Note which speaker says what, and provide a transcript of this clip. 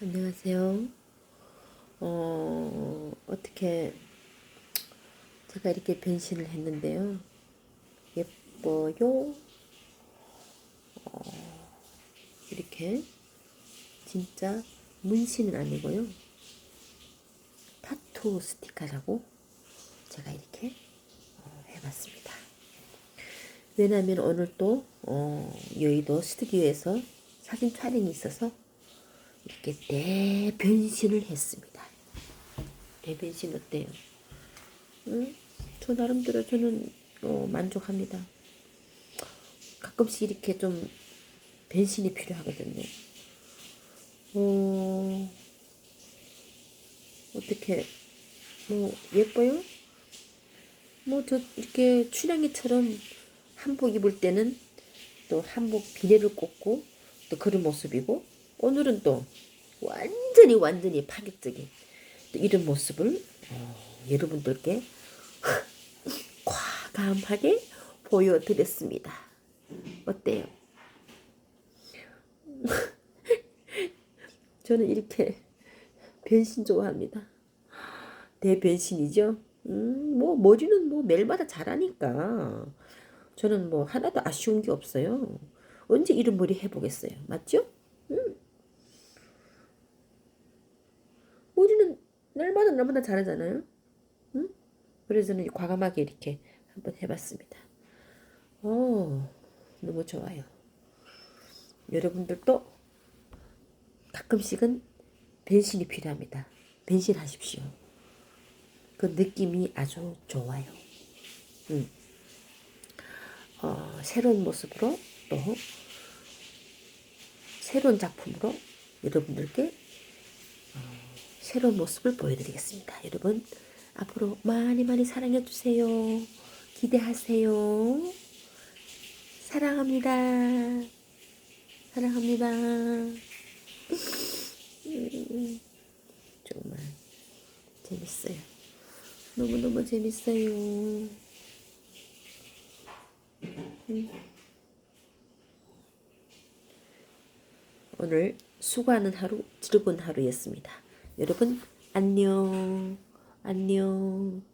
Speaker 1: 안녕하세요. 어, 어떻게 제가 이렇게 변신을 했는데요. 예뻐요. 어, 이렇게 진짜 문신은 아니고요. 타투 스티커라고 제가 이렇게 어, 해봤습니다. 왜냐하면 오늘 또 어, 여의도 스튜디오에서 사진 촬영이 있어서 이렇게 대변신을 했습니다. 대변신 어때요? 응? 저 나름대로 저는 어, 만족합니다. 가끔씩 이렇게 좀 변신이 필요하거든요. 어, 어떻게 뭐 예뻐요? 뭐 저 이렇게 춘향이처럼 한복 입을 때는 또 한복 비례를 꽂고 또 그런 모습이고 오늘은 또 완전히 완전히 파격적인 또 이런 모습을 어, 여러분들께 과감하게 보여드렸습니다. 어때요? 저는 이렇게 변신 좋아합니다. 대변신이죠. 음, 뭐 머리는 뭐 매일마다 잘하니까 저는 뭐 하나도 아쉬운 게 없어요. 언제 이런 머리 해보겠어요. 맞죠? 1번은 나보다 잘하잖아요. 응? 그래서 는 과감하게 이렇게 한번 해봤습니다. 오, 너무 좋아요. 여러분들도 가끔씩은 변신이 필요합니다. 변신하십시오. 그 느낌이 아주 좋아요. 음. 어, 새로운 모습으로 또 새로운 작품으로 여러분들께 새로운 모습을 보여드리겠습니다. 여러분 앞으로 많이 많이 사랑해 주세요. 기대하세요. 사랑합니다. 사랑합니다. 음, 정말 재밌어요. 너무너무 재밌어요. 음. 오늘 수고하는 하루, 즐거운 하루였습니다. 여러분, 안녕. 안녕.